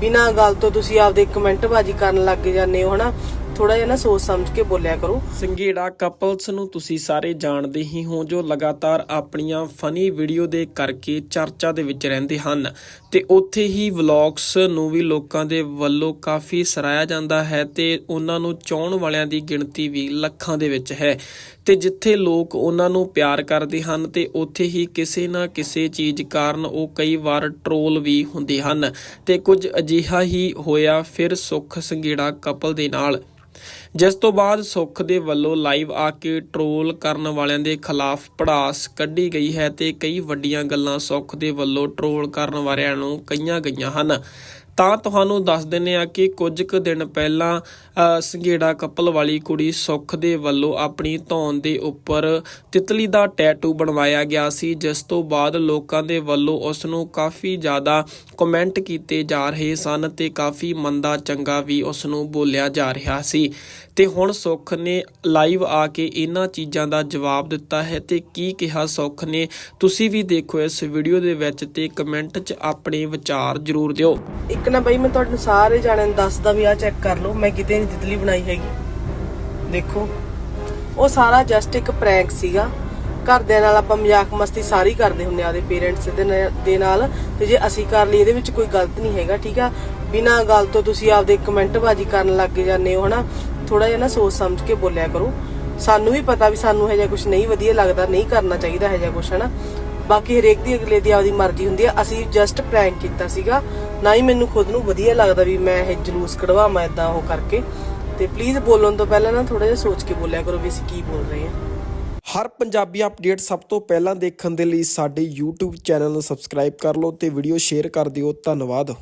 ਬਿਨਾਂ ਗੱਲ ਤੋਂ ਤੁਸੀਂ ਆਪਦੇ ਕਮੈਂਟ ਬਾਜੀ ਕਰਨ ਲੱਗ ਜਾਂਦੇ ਹੋ ਹਨਾ? ਥੋੜਾ ਜਿਹਾ ਨਾ ਸੋਚ ਸਮਝ ਕੇ ਬੋਲਿਆ ਕਰੋ। ਸੰਗੇੜਾ ਕਪਲਸ ਨੂੰ ਤੁਸੀਂ ਸਾਰੇ ਜਾਣਦੇ ਹੀ ਹੋ, ਜੋ ਲਗਾਤਾਰ ਆਪਣੀਆਂ ਫਨੀ ਵੀਡੀਓ ਦੇ ਕਰਕੇ ਚਰਚਾ ਦੇ ਵਿੱਚ ਰਹਿੰਦੇ ਹਨ। ਤੇ ਉੱਥੇ ਹੀ ਵਲੌਗਸ ਨੂੰ ਵੀ ਲੋਕਾਂ ਦੇ ਵੱਲੋਂ ਕਾਫੀ ਸਰਾਇਆ ਜਾਂਦਾ ਹੈ ਤੇ ਉਹਨਾਂ ਨੂੰ ਚਾਹਣ ਵਾਲਿਆਂ ਦੀ ਗਿਣਤੀ ਵੀ ਲੱਖਾਂ ਦੇ ਵਿੱਚ ਹੈ। ਤੇ ਜਿੱਥੇ ਲੋਕ ਉਹਨਾਂ ਨੂੰ ਪਿਆਰ ਕਰਦੇ ਹਨ ਤੇ ਉੱਥੇ ਹੀ ਕਿਸੇ ਨਾ ਕਿਸੇ ਚੀਜ਼ ਕਾਰਨ ਉਹ ਕਈ ਵਾਰ ਟਰੋਲ ਵੀ ਹੁੰਦੇ ਹਨ। ਤੇ ਕੁਝ ਅਜਿਹਾ ਹੀ ਹੋਇਆ, ਫਿਰ ਸੁਖ ਸੰਗੇੜਾ ਕਪਲ ਦੇ ਨਾਲ। ਜਿਸ ਤੋਂ ਬਾਅਦ ਸੁੱਖ ਦੇ ਵੱਲੋਂ ਲਾਈਵ ਆ ਕੇ ਟਰੋਲ ਕਰਨ ਵਾਲਿਆਂ ਦੇ ਖਿਲਾਫ ਪੜਾਸ ਕੱਢੀ ਗਈ ਹੈ ਤੇ ਕਈ ਵੱਡੀਆਂ ਗੱਲਾਂ ਸੁੱਖ ਦੇ ਵੱਲੋਂ ਟਰੋਲ ਕਰਨ ਵਾਲਿਆਂ ਨੂੰ ਕਹੀਆਂ ਗਈਆਂ ਹਨ। ਤਾਂ ਤੁਹਾਨੂੰ ਦੱਸ ਦਿੰਨੇ ਆ ਕਿ ਕੁਝ ਕੁ ਦਿਨ ਪਹਿਲਾਂ ਸੰਘੇੜਾ ਕਪਲ ਵਾਲੀ ਕੁੜੀ ਸੁਖ ਦੇ ਵੱਲੋਂ ਆਪਣੀ ਧੌਣ ਦੇ ਉੱਪਰ ਤਿਤਲੀ ਦਾ ਟੈਟੂ ਬਣਵਾਇਆ ਗਿਆ ਸੀ, ਜਿਸ ਤੋਂ ਬਾਅਦ ਲੋਕਾਂ ਦੇ ਵੱਲੋਂ ਉਸ ਨੂੰ ਕਾਫੀ ਜ਼ਿਆਦਾ ਕਮੈਂਟ ਕੀਤੇ ਜਾ ਰਹੇ ਸਨ ਤੇ ਕਾਫੀ ਮੰਦਾ ਚੰਗਾ ਵੀ ਉਸ ਨੂੰ ਬੋਲਿਆ ਜਾ ਰਿਹਾ ਸੀ। ਤੇ ਹੁਣ ਸੁਖ ਨੇ ਲਾਈਵ ਆ ਕੇ ਇਹਨਾਂ ਚੀਜ਼ਾਂ ਦਾ ਜਵਾਬ ਦਿੱਤਾ ਹੈ ਤੇ ਕੀ ਕਿਹਾ ਸੁਖ ਨੇ, ਤੁਸੀਂ ਵੀ ਦੇਖੋ ਇਸ ਵੀਡੀਓ ਦੇ ਵਿੱਚ ਤੇ ਕਮੈਂਟ 'ਚ ਆਪਣੇ ਵਿਚਾਰ ਜ਼ਰੂਰ ਦਿਓ। ਇੱਕ ਨਾ ਬਈ, ਮੈਂ ਤੁਹਾਨੂੰ ਸਾਰੇ ਜਾਣਿਆਂ ਨੂੰ ਦੱਸਦਾ ਵੀ ਆ ਚੈੱਕ ਕਰ ਲਓ, ਮੈਂ ਕਿਤੇ ਨਹੀਂ ਤਿਤਲੀ ਬਣਾਈ ਹੈਗੀ। ਦੇਖੋ, ਉਹ ਸਾਰਾ ਜਸਟ ਇੱਕ ਪ੍ਰੈਂਕ ਸੀਗਾ। ਘਰਦਿਆਂ ਨਾਲ ਆਪਾਂ ਮਜ਼ਾਕ ਮਸਤੀ ਸਾਰੀ ਕਰਦੇ ਹੁੰਦੇ ਆਦੇ ਪੇਰੈਂਟਸ ਦੇ ਦੇ ਨਾਲ। ਤੇ ਜੇ ਅਸੀਂ ਕਰ ਲਈ ਇਹਦੇ ਵਿੱਚ ਕੋਈ ਗਲਤ ਨਹੀਂ ਹੈਗਾ, ਠੀਕ ਆ? ਬਿਨਾਂ ਗੱਲ ਤੋਂ ਤੁਸੀਂ ਆਪਦੇ ਕਮੈਂਟ ਬਾਜੀ ਕਰਨ ਲੱਗ ਜਾਂਦੇ ਹੋ, ਹਨਾ? ਥੋੜਾ ਜਿਹਾ ਨਾ ਸੋਚ ਸਮਝ ਕੇ ਬੋਲਿਆ ਕਰੋ। ਸਾਨੂੰ ਵੀ ਪਤਾ ਵੀ ਸਾਨੂੰ ਇਹ ਜਿਹਾ ਕੁਝ ਨਹੀਂ ਵਧੀਆ ਲੱਗਦਾ, ਨਹੀਂ ਕਰਨਾ ਚਾਹੀਦਾ ਇਹ ਜਿਹਾ ਕੁਝ ਹਨਾ? ਬਾਕੀ ਹਰੇਕ ਦੀ ਅਗਲੇ ਦੀ ਆਪਦੀ ਮਰਜ਼ੀ ਹੁੰਦੀ ਹੈ ਅਸੀਂ ਜਸਟ ਪ੍ਰੈਂਕ ਕੀਤਾ ਸੀਗਾ। ਨਾ ਹੀ ਮੈਨੂੰ ਖੁਦ ਨੂੰ ਵਧੀਆ ਲੱਗਦਾ ਵੀ ਮੈਂ ਇਹ ਜਲੂਸ ਕਢਵਾਵਾਂ ਇਦਾਂ ਉਹ ਕਰਕੇ। ਤੇ ਪਲੀਜ਼ ਬੋਲਣ ਤੋਂ ਪਹਿਲਾਂ ਨਾ ਥੋੜਾ ਜਿਹਾ ਸੋਚ ਕੇ ਬੋਲਿਆ ਕਰੋ ਵੀ ਅਸੀਂ ਕੀ ਬੋਲ ਰਹੇ ਹਾਂ। ਹਰ ਪੰਜਾਬੀ ਅਪਡੇਟ ਸਭ ਤੋਂ ਪਹਿਲਾਂ ਦੇਖਣ ਦੇ ਲਈ ਸਾਡੇ YouTube ਚੈਨਲ ਨੂੰ ਸਬਸਕ੍ਰਾਈਬ ਕਰ ਲਓ ਤੇ ਵੀਡੀਓ ਸ਼ੇਅਰ ਕਰ ਦਿਓ। ਧੰਨਵਾਦ।